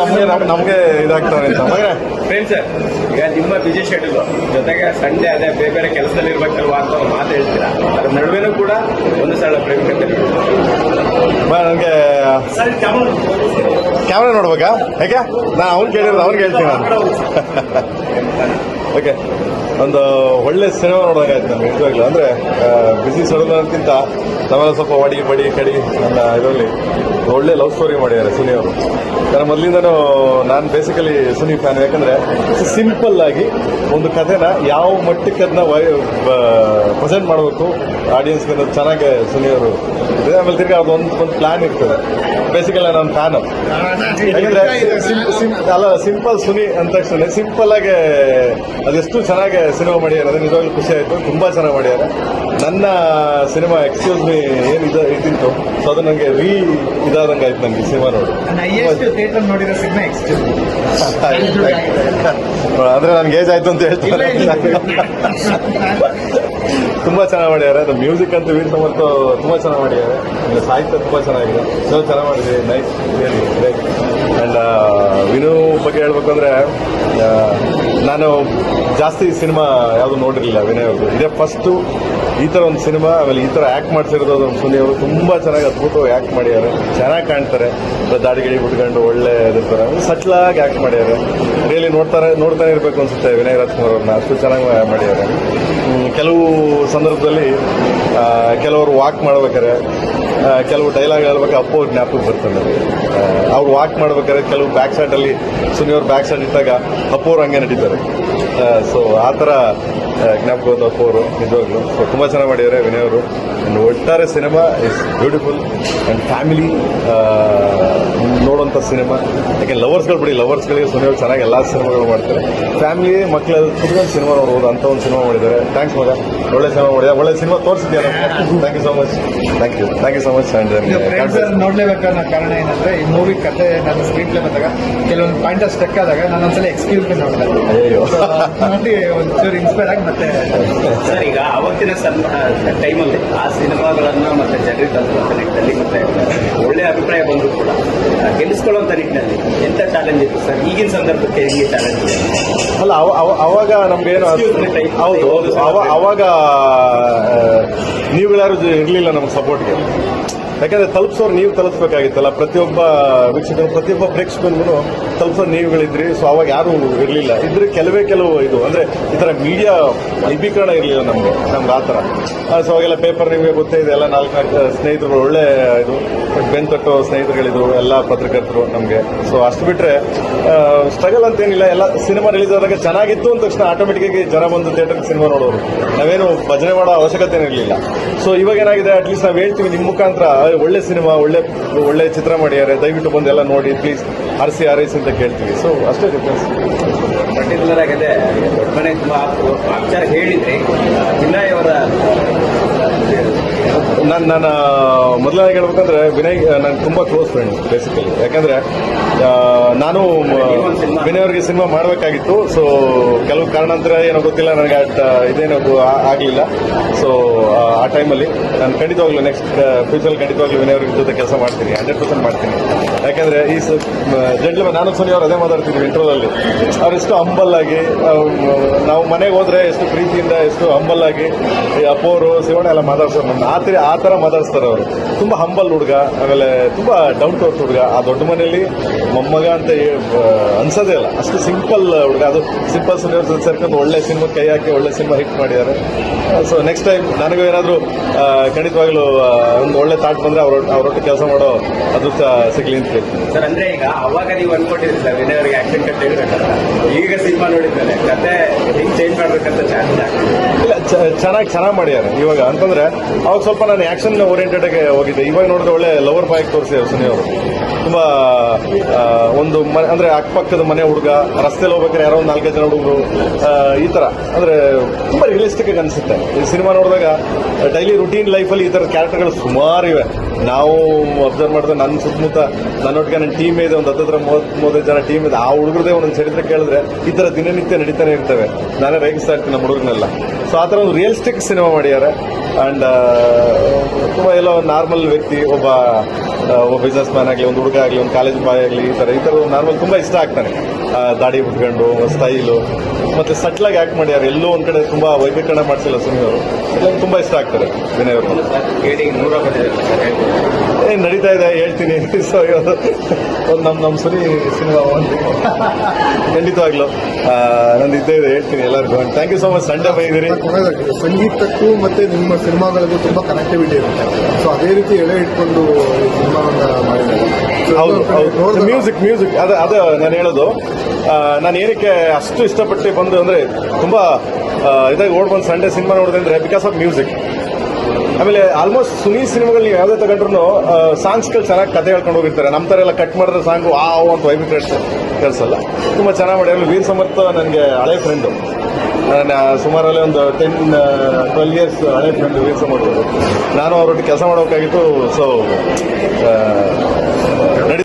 ನಮಗೆ ನಮಗೆ ಇದಾಗ್ತಾರೆ ಅಂತ. ಫ್ರೆಂಡ್ ಫ್ರೆಂಡ್ಸ್ ಈಗ ನಿಮ್ಮ ಬಿಜಿ ಶೆಡ್ಯೂಲ್ ಜೊತೆಗೆ ಸಂಡೆ ಅದೇ ಬೇರೆ ಬೇರೆ ಕೆಲಸದಲ್ಲಿ ಇರ್ಬೇಕಲ್ವಾ ಅಂತ ಒಂದು ಮಾತು ಹೇಳ್ತೀರಾ? ಅದ್ರ ನಡುವೆನೂ ಕೂಡ ಒಂದು ಸಲ ಪ್ರೇಮ ನನಗೆ ಕ್ಯಾಮ್ರಾ ನೋಡ್ಬೇಕಾ? ಹೇಗೆ ನಾ ಅವ್ನು ಕೇಳಿರೋದು ಅವ್ನಿಗೆ ಹೇಳ್ತೀನಿ ನಾನು. ಓಕೆ ಒಂದು ಒಳ್ಳೆ ಸಿನಿಮಾ ನೋಡೋಕ್ಕಾಯ್ತು ನಮ್ಗೆ ನಿಜವಾಗ್ಲೂ. ಅಂದರೆ ಬಿಸಿ ಅನ್ನೋದಕ್ಕಿಂತ ನಾವೆಲ್ಲ ಸ್ವಲ್ಪ ಒಡಿ ಬಡಿ ಕಡಿ ನನ್ನ ಇದರಲ್ಲಿ ಒಳ್ಳೆ ಲವ್ ಸ್ಟೋರಿ ಮಾಡಿದ್ದಾರೆ ಸುನಿ ಅವರು. ನಾನು ಮೊದಲಿಂದನೂ ನಾನು ಬೇಸಿಕಲಿ ಸುನಿ ಫ್ಯಾನ್ ಯಾಕಂದರೆ ಸಿಂಪಲ್ ಆಗಿ ಒಂದು ಕಥೆನ ಯಾವ ಮಟ್ಟಕ್ಕೆ ಅದನ್ನ ಪ್ರೆಸೆಂಟ್ ಮಾಡಬೇಕು ಆಡಿಯನ್ಸ್ಗೆ ಚೆನ್ನಾಗಿ ಸುನಿ ಅವರು ಆಮೇಲೆ ತಿರ್ಗಿ ಅದೊಂದು, ಒಂದು ಪ್ಲ್ಯಾನ್ ಇರ್ತದೆ. ಬೇಸಿಕಲಿ ನಾನು ಫ್ಯಾನು ಯಾಕಂದ್ರೆ ಅಲ್ಲ ಸಿಂಪಲ್ ಸುನಿ ಅಂದ ತಕ್ಷಣ ಸಿಂಪಲ್ ಆಗಿ ಅದೆಷ್ಟು ಚೆನ್ನಾಗಿ ಸಿನಿಮಾ ಮಾಡಿದ್ದಾರೆ ನಿಜವಾಗ್ಲೂ ಖುಷಿ ಆಯ್ತು, ತುಂಬಾ ಚೆನ್ನಾಗಿ ಮಾಡಿದ್ದಾರೆ. ನನ್ನ ಸಿನಿಮಾ ಎಕ್ಸ್ಕ್ಯೂಸ್ ಮೀ ಏನು ಇದು ಇದ್ದಿತ್ತು? ಸೊ ಅದು ನನಗೆ ರೀ ಇದಾದಂಗೆ ಆಯ್ತು ನನಗೆ ಸಿನಿಮಾ ನೋಡಿ. ಹೈಯೆಸ್ಟ್ ಥಿಯೇಟರ್ ನೋಡಿರೋ ಸಿನಿಮಾ ಎಕ್ಸ್ಟ್ ಅಂದ್ರೆ ನನ್ಗೆ ಏಜ್ ಆಯ್ತು ಅಂತ ಹೇಳ್ತಾರೆ ತುಂಬಾ ಚೆನ್ನಾಗಿ ಮಾಡಿದ್ದಾರೆ. ಅದು ಮ್ಯೂಸಿಕ್ ಅಂತ ವೀರ್ ಸಮರ್ಥ ತುಂಬಾ ಚೆನ್ನಾಗಿ ಮಾಡಿದ್ದಾರೆ. ಆಮೇಲೆ ಸಾಹಿತ್ಯ ತುಂಬಾ ಚೆನ್ನಾಗಿದೆ. ಸೊ ಚೆನ್ನಾಗಿ ಮಾಡಿದೆ nice really great and Vinu ಬಗ್ಗೆ ಹೇಳ್ಬೇಕು ಅಂದ್ರೆ ನಾನು ಜಾಸ್ತಿ ಸಿನಿಮಾ ಯಾವುದು ನೋಡಿರಲಿಲ್ಲ ವಿನಯ್ ಅವರು ಇದೇ ಫಸ್ಟು ಈ ಥರ ಒಂದು ಸಿನಿಮಾ ಆಮೇಲೆ ಈ ಥರ ಆ್ಯಕ್ಟ್ ಮಾಡ್ತಿರೋದು ಒಂದು ಸುನಿ ಅವರು ತುಂಬ ಚೆನ್ನಾಗಿ ಅದ್ಭುತವಾಗಿ ಆ್ಯಕ್ಟ್ ಮಾಡಿದ್ದಾರೆ ಚೆನ್ನಾಗಿ ಕಾಣ್ತಾರೆ. ದಾಡಿಗಿಳಿ ಬಿಟ್ಕೊಂಡು ಒಳ್ಳೆ ಇರ್ತಾರೆ ಸಟ್ಲಾಗಿ ಆ್ಯಕ್ಟ್ ಮಾಡಿದ್ದಾರೆ ರಿಯಲಿ ನೋಡ್ತಾರೆ ನೋಡ್ತಾನೆ ಇರಬೇಕು ಅನ್ಸುತ್ತೆ ವಿನಯ್ ರಾಜ್ಕುಮಾರ್ ಅವ್ರನ್ನ ಅಷ್ಟು ಚೆನ್ನಾಗಿ ಹ್ಮ್, ಕೆಲವು ಸಂದರ್ಭದಲ್ಲಿ ಕೆಲವರು ವಾಕ್ ಮಾಡ್ಬೇಕಾರೆ ಕೆಲವು ಡೈಲಾಗ್ ಹೇಳ್ಬೇಕು ಅಪ್ಪೋ ಜ್ಞಾಪಕ ಬರ್ತದೆ. ಅವ್ರು ವಾಕ್ ಮಾಡ್ಬೇಕಾದ್ರೆ ಕೆಲವು ಬ್ಯಾಕ್ ಸೈಡ್ ಅಲ್ಲಿ ಸುನಿ ಅವ್ರು ಬ್ಯಾಕ್ ಸೈಡ್ ಇದ್ದಾಗ ಅಪ್ಪೋರು ಹಂಗೆ ನಡೀತಾರೆ. ಸೊ ಆ ಥರ ಜ್ಞಾಪಕ ಬಂತು ಅಪ್ಪು ಅವರು ನಿಜವಾಗ್ಲು. ಸೊ ತುಂಬ ಚೆನ್ನಾಗಿ ಮಾಡಿದ್ದಾರೆ ವಿನಯ್ ಅವರು ಆ್ಯಂಡ್ ಒಟ್ಟಾರೆ cinema is beautiful and family ನೋಡುವಂಥ ಸಿನಿಮಾ. ಯಾಕೆ ಲವರ್ಸ್ಗಳು ಬಿಡಿ ಲವರ್ಸ್ಗಳಿಗೆ ಸುನಿ ಚೆನ್ನಾಗಿ ಎಲ್ಲ ಸಿನಿಮಾಗಳು ಮಾಡ್ತಾರೆ. ಫ್ಯಾಮಿಲಿ ಮಕ್ಕಳ ಕುತ್ಕೊಂಡು ಸಿನಿಮಾ ನೋಡ್ಬೋದು ಅಂತ ಒಂದು ಸಿನಿಮಾ ಮಾಡಿದ್ದಾರೆ. ಥ್ಯಾಂಕ್ಸ್ ಮಗ. ಒಳ್ಳೆ ಸಿನಿಮಾ ಮಾಡಿದೆ. ಒಳ್ಳೆ cinema ತೋರಿಸಿದ್ಯಾ thank you so much thank you thank you so much friends ನೋಡ್ಲೇಬೇಕನ್ನೋ ಕಾರಣ ಏನಂದ್ರೆ ಈ ಮೂವಿ ಕತೆ ನನ್ನ ಸ್ಕ್ರೀನ್ ಪ್ಲೇ ಬಂದಾಗ ಕೆಲವೊಂದು ಪಾಯಿಂಟ್ ಸ್ಟಕ್ ಆದಾಗ ನಾನು ಒಂದ್ಸಲ ಎಕ್ಸ್ಕ್ಯೂಸ್ ನೋಡಿದೆ. ಅಯ್ಯೋ ಒಂದು ಇನ್ಸ್ಪೈರ್ ಆಗಿ ಮತ್ತೆ ಸರ್ ಈಗ ಅವತ್ತಿನ ಟೈಮಲ್ಲಿ ಆ ಸಿನಿಮಾಗಳನ್ನ ಮತ್ತೆ ಜನರಿಗೆ ತಲುಪುವಂತ ನಿಟ್ಟಿನಲ್ಲಿ ಮತ್ತೆ ಒಳ್ಳೆ ಅಭಿಪ್ರಾಯ ಬಂದರೂ ಕೂಡ ಗೆಲ್ಲಿಸ್ಕೊಳ್ಳುವಂತ ನಿಟ್ಟಿನಲ್ಲಿ ಎಂತ ಚಾಲೆಂಜ್ ಇತ್ತು ಸರ್? ಈಗಿನ ಸಂದರ್ಭಕ್ಕೆ ಹೆಂಗೆ ಚಾಲೆಂಜ್ ಇದೆ? ಅಲ್ಲ ಅವ- ಅವ- ಅವಾಗ ನಮ್ಗೇನು. ಹೌದು ಹೌದು. ಅವ- ಅವಾಗ ನೀವುಗಳಾರು ಇರಲಿಲ್ಲ ನಮ್ಗೆ ಸಪೋರ್ಟ್ಗೆ ಯಾಕಂದ್ರೆ ತಲುಪಿಸೋರು ನೀವು ತಲುಪಿಸ್ಬೇಕಾಗಿತ್ತಲ್ಲ. ಪ್ರತಿಯೊಬ್ಬ ವೀಕ್ಷಕರು ಪ್ರತಿಯೊಬ್ಬ ಪ್ರೇಕ್ಷಕರು ತಲುಪಿಸೋರು ನೀವುಗಳಿದ್ರಿ ಸೊ ಅವಾಗ ಯಾರು ಇರಲಿಲ್ಲ. ಇದ್ರೆ ಕೆಲವೇ ಕೆಲವು ಇದು ಅಂದ್ರೆ ಈ ತರ ಮೀಡಿಯಾ ಲಿಪೀಕರಣ ಇರಲಿಲ್ಲ ನಮಗೆ ನಮ್ಗೆ ಆ ಥರ. ಸೊ ಅವಾಗೆಲ್ಲ ಪೇಪರ್ ನಿಮಗೆ ಗೊತ್ತೇ ಇದೆ ಎಲ್ಲ ನಾಲ್ಕು ಸ್ನೇಹಿತರು ಒಳ್ಳೆ ಇದು ಬೆನ್ ಸ್ನೇಹಿತರುಗಳಿದ್ರು ಎಲ್ಲ ಪತ್ರಕರ್ತರು ನಮಗೆ. ಸೊ ಅಷ್ಟು ಬಿಟ್ರೆ ಸ್ಟ್ರಗಲ್ ಅಂತೇನಿಲ್ಲ ಎಲ್ಲ ಸಿನಿಮಾ ರಿಲೀಸ್ ಆದಾಗ ಚೆನ್ನಾಗಿತ್ತು ಅಂದ ತಕ್ಷಣ ಆಟೋಮೆಟಿಕ್ ಆಗಿ ಜನ ಬಂದು ಥಿಯೇಟರ್ ಸಿನಿಮಾ ನೋಡೋರು. ನಾವೇನು ಭಜನೆ ಮಾಡೋ ಅವಶ್ಯಕತೆ ಇರಲಿಲ್ಲ. ಸೊ ಇವಾಗ ಏನಾಗಿದೆ ಅಟ್ಲೀಸ್ಟ್ ನಾವು ಹೇಳ್ತೀವಿ ನಿಮ್ಮ ಮುಖಾಂತರ "ಅಯ್ಯ್, ಒಳ್ಳೆ ಸಿನಿಮಾ, ಒಳ್ಳೆ ಒಳ್ಳೆ ಚಿತ್ರ ಮಾಡಿದ್ದಾರೆ ದಯವಿಟ್ಟು ಬಂದು ಎಲ್ಲ ನೋಡಿ ಪ್ಲೀಸ್ ಹರಿಸಿ ಹಾರೈಸಿ ಅಂತ ಕೇಳ್ತೀವಿ. ಸೊ ಅಷ್ಟೇ ರಿಕ್ವೆಸ್ಟ್ ಪರ್ಟಿಕ್ಯುಲರ್ ಆಗಿದೆ ದೊಡ್ಡ ಮನೆ ತುಂಬಾ ಹೇಳಿದ್ರಿ. ಅವರ ನಾನು ನಾನು ಮೊದಲನೇ ಹೇಳ್ಬೇಕಂದ್ರೆ ವಿನಯ್ ನಾನು ತುಂಬಾ ಕ್ಲೋಸ್ ಫ್ರೆಂಡ್ ಬೇಸಿಕಲಿ ಯಾಕಂದ್ರೆ ನಾನು ವಿನಯ್ ಅವರಿಗೆ ಸಿನಿಮಾ ಮಾಡಬೇಕಾಗಿತ್ತು ಸೊ ಕೆಲವು ಕಾರಣಾಂತರ ಏನೋ ಗೊತ್ತಿಲ್ಲ, ನನಗೆ ಇದೇನೋ ಆಗಲಿಲ್ಲ. ಸೊ ಆ ಟೈಮಲ್ಲಿ ನಾನು ಖಂಡಿತವಾಗ್ಲೂ ನೆಕ್ಸ್ಟ್ ಫ್ಯೂಚರ್ ಖಂಡಿತವಾಗ್ಲೂ ವಿನಯ್ ಅವ್ರ ಜೊತೆ ಕೆಲಸ ಮಾಡ್ತೀನಿ ಹಂಡ್ರೆಡ್ ಪರ್ಸೆಂಟ್ ಮಾಡ್ತೀನಿ. ಯಾಕಂದ್ರೆ ಈ ಜಡ್ಲಿ ನಾನು ಸೋನಿ ಅವರು ಅದೇ ಮಾತಾಡ್ತಿದ್ವಿ ಇಂಟ್ರೋದಲ್ಲಿ ಅವ್ರು ಎಷ್ಟು ಹಂಬಲ್ ಆಗಿ ನಾವು ಮನೆಗೆ ಹೋದ್ರೆ ಎಷ್ಟು ಪ್ರೀತಿಯಿಂದ ಎಷ್ಟು ಹಂಬಲ್ ಆಗಿ ಈ ಅಪ್ಪವರು ಶಿವಣ್ಣ ಎಲ್ಲ ಮಾತಾಡ್ಸೋರು ನನ್ನ ಆ ತರ, ಆ ಥರ ಮಾತಾಡ್ಸ್ತಾರೆ ಅವರು. ತುಂಬಾ ಹಂಬಲ್ ಹುಡುಗ, ಆಮೇಲೆ ತುಂಬಾ ಡೌನ್ ಟು ಹುಡುಗ. ಆ ದೊಡ್ಡ ಮನೆಯಲ್ಲಿ ಮೊಮ್ಮಗ ಅಂತ ಅನ್ಸೋದೇ ಇಲ್ಲ. ಅಷ್ಟು ಸಿಂಪಲ್ ಹುಡುಗ. ಅದು ಸಿಂಪಲ್ ಅವ್ರ ಸೇರ್ಕೊಂಡು ಒಳ್ಳೆ ಸಿನಿಮಾ ಕೈ ಹಾಕಿ ಒಳ್ಳೆ ಸಿನಿಮಾ ಹಿಟ್ ಮಾಡಿದ್ದಾರೆ. ಸೊ ನೆಕ್ಸ್ಟ್ ಟೈಮ್ ನನಗೂ ಏನಾದರೂ ಖಂಡಿತವಾಗ್ಲೂ ಒಂದು ಒಳ್ಳೆ ಥಾಟ್ ಬಂದ್ರೆ ಅವ್ರ ಅವರೊಟ್ಟು ಕೆಲಸ ಮಾಡೋ ಅದೃಷ್ಟ ಸಿಗ್ಲಿ ಅಂತ ಸರ್ ಅಂದ್ರೆ ಈಗ ಅವಾಗ ನೀವು ಅನ್ಕೊಂಡಿದ್ರಿ ಸರ್ ವಿನಯ್ ಅವರಿಗೆ ಆ್ಯಕ್ಷನ್ ಕಟ್ ಹೇಳ್ಬೇಕಂತ ಈಗ ಸಿನಿಮಾ ನೋಡಿದ್ಮೇಲೆ ಕತೆ ಹಿಂಗೆ ಚೇಂಜ್ ಮಾಡಬೇಕಂತ ಚಾನ್ಸ್ ಇಲ್ಲ ಚೆನ್ನಾಗಿ ಚೆನ್ನಾಗಿ ಮಾಡಿದ್ದಾರೆ ಇವಾಗ. ಅಂತಂದ್ರೆ ಅವಾಗ ಸ್ವಲ್ಪ ನಾನು ಆಕ್ಷನ್ ಓರಿಯೆಂಟೆಡ್ ಆಗಿ ಹೋಗಿದ್ದೆ. ಇವಾಗ ನೋಡಿದ್ರೆ ಒಳ್ಳೆ ಲವರ್ ಬಾಯ್ ತೋರಿಸಿದ್ದಾರೆ ಸುನಿ ಅವರು. ತುಂಬಾ ಒಂದು ಮನೆ, ಅಂದ್ರೆ ಅಕ್ಕಪಕ್ಕದ ಮನೆ ಹುಡುಗ, ರಸ್ತೆಲಿ ಹೋಗ್ಬೇಕಾದ್ರೆ ಯಾರೋ ಒಂದು ನಾಲ್ಕೈದು ಜನ ಹುಡುಗರು ಈ ತರ. ಅಂದ್ರೆ ತುಂಬಾ ರಿಯಲಿಸ್ಟಿಕ್ ಆಗಿ ಅನ್ಸುತ್ತೆ. ಈ ಸಿನಿಮಾ ನೋಡಿದಾಗ ಡೈಲಿ ರುಟೀನ್ ಲೈಫಲ್ಲಿ ಈ ತರ ಕ್ಯಾರೆಕ್ಟರ್ಗಳು ಸುಮಾರು ಇವೆ. ನಾವು ಅಬ್ಸರ್ವ್ ಮಾಡಿದ್ರೆ ನನ್ನ ಸುತ್ತಮುತ್ತ ನನ್ನೊಟ್ಟಿಗೆ ನನ್ನ ಟೀಮ್ ಇದೆ, ಒಂದು ಹತ್ತತ್ರ ಮೂವತ್ತು, ಮೂವತ್ತೈದು ಜನ ಟೀಮ್ ಇದೆ. ಆ ಹುಡುಗರದೇ ಒಂದೊಂದು ಚರಿತ್ರೆ ಕೇಳಿದ್ರೆ ಈ ತರ ದಿನನಿತ್ಯ ನಡೀತಾನೆ ಇರ್ತವೆ. ನಾನೇ ರೇಗಿಸ್ತಾ ಇರ್ತೀನಿ ನಮ್ಮ ಹುಡುಗರನ್ನೆಲ್ಲ. ಸೊ ಆ ಥರ ಒಂದು ರಿಯಲಿಸ್ಟಿಕ್ ಸಿನಿಮಾ ಮಾಡಿದ್ದಾರೆ. ಅಂಡ್ ತುಂಬಾ ಎಲ್ಲೋ ನಾರ್ಮಲ್ ವ್ಯಕ್ತಿ, ಒಬ್ಬ ಒಬ್ಬ ಬಿಸ್ನೆಸ್ ಮ್ಯಾನ್ ಆಗಲಿ, ಒಂದು ಹುಡುಗ ಆಗಲಿ, ಒಂದು ಕಾಲೇಜ್ ಬಾಯ್ ಆಗಲಿ, ಈ ಥರ ಈ ಥರ ನಾರ್ಮಲ್ ತುಂಬ ಇಷ್ಟ ಆಗ್ತಾನೆ. ದಾಡಿ ಹುಟ್ಕೊಂಡು ಸ್ಟೈಲು ಮತ್ತೆ ಸಟ್ಲಾಗಿ ಆ್ಯಕ್ಟ್ ಮಾಡ್ಯಾರ ಎಲ್ಲೋ ಒಂದು ಕಡೆ ತುಂಬ ವೈಭೀಕರಣ ಮಾಡಿಸಿಲ್ಲ ಸುಮ್ಮನೆ ಅವರು. ತುಂಬ ಇಷ್ಟ ಆಗ್ತಾರೆ ವಿನಯ್ ಅವರು ಕೇಳಿ ನೂರ ಸರ್ ಹೇಳ್ಬೋದು. ಏ ನಡೀತಾ ಇದೆ? ಹೇಳ್ತೀನಿ. ಸೊ ಒಂದು ನಮ್ಮ ನಮ್ಮ ಸರಿ ಸಿನಿಮಾ ಒಂದು ಖಂಡಿತವಾಗ್ಲು. ನಂದು ಇದ್ದೇ ಇದೆ. ಹೇಳ್ತೀನಿ ಎಲ್ಲರಿಗೂ. Thank you so much Sunday ಬೈದಿರಿ ಸಂಗೀತಕ್ಕೂ ಮತ್ತೆ ನಿಮ್ಮ ಸಿನಿಮಾಗಳಿಗೂ ತುಂಬಾ ಕನೆಕ್ಟಿವಿಟಿ ಇರುತ್ತೆ. ಸೊ ಅದೇ ರೀತಿ ಎಳೆ ಇಟ್ಕೊಂಡು ಸಿನಿಮಾ ಸಿನಿಮಾವನ್ನ ಮಾಡಿದ್ದಾರೆ. ಹೌದು ಹೌದು. ಮ್ಯೂಸಿಕ್ ಮ್ಯೂಸಿಕ್ ಅದ ಅದ ನಾನು ಹೇಳೋದು. ನಾನು ಏನಕ್ಕೆ ಅಷ್ಟು ಇಷ್ಟಪಟ್ಟು ಬಂದು ಅಂದ್ರೆ ತುಂಬಾ ಇದಾಗಿ ಓಡ್ ಬಂದು ಸಂಡೇ ಸಿನಿಮಾ ನೋಡಿದೆ ಅಂದ್ರೆ ಬಿಕಾಸ್ ಆಫ್ ಮ್ಯೂಸಿಕ್ ಆಮೇಲೆ ಆಲ್ಮೋಸ್ಟ್ ಸುನಿ ಸಿನಿಮಾಗಳು ನೀವು ಯಾವುದೇ ತಗೊಂಡ್ರು ಸಾಂಗ್ಸ್ಗಳು ಚೆನ್ನಾಗಿ ಕತೆ ಹೇಳ್ಕೊಂಡು ಹೋಗಿರ್ತಾರೆ. ನಮ್ಮ ಥರ ಎಲ್ಲ ಕಟ್ ಮಾಡಿದ್ರೆ ಸಾಂಗು ಆ ಅಂತ ವೈಬ್ರೇಟ್ ಕೆಲಸಲ್ಲ ತುಂಬ ಚೆನ್ನಾಗಿ ಮಾಡಿ ಆಮೇಲೆ ವೀರ್ ಸಮರ್ಥ ನನಗೆ ಹಳೆ ಫ್ರೆಂಡು ನಾನು ಸುಮಾರಲ್ಲೇ ಒಂದು ಟೆನ್ ಟ್ವೆಲ್ ಇಯರ್ಸ್ ಹಳೆ ಫ್ರೆಂಡ್ ವೀರ್ ಸಮರ್ಥ ನಾನು ಅವರೊಟ್ಟಿಗೆ ಕೆಲಸ ಮಾಡಬೇಕಾಗಿತ್ತು ಸೊ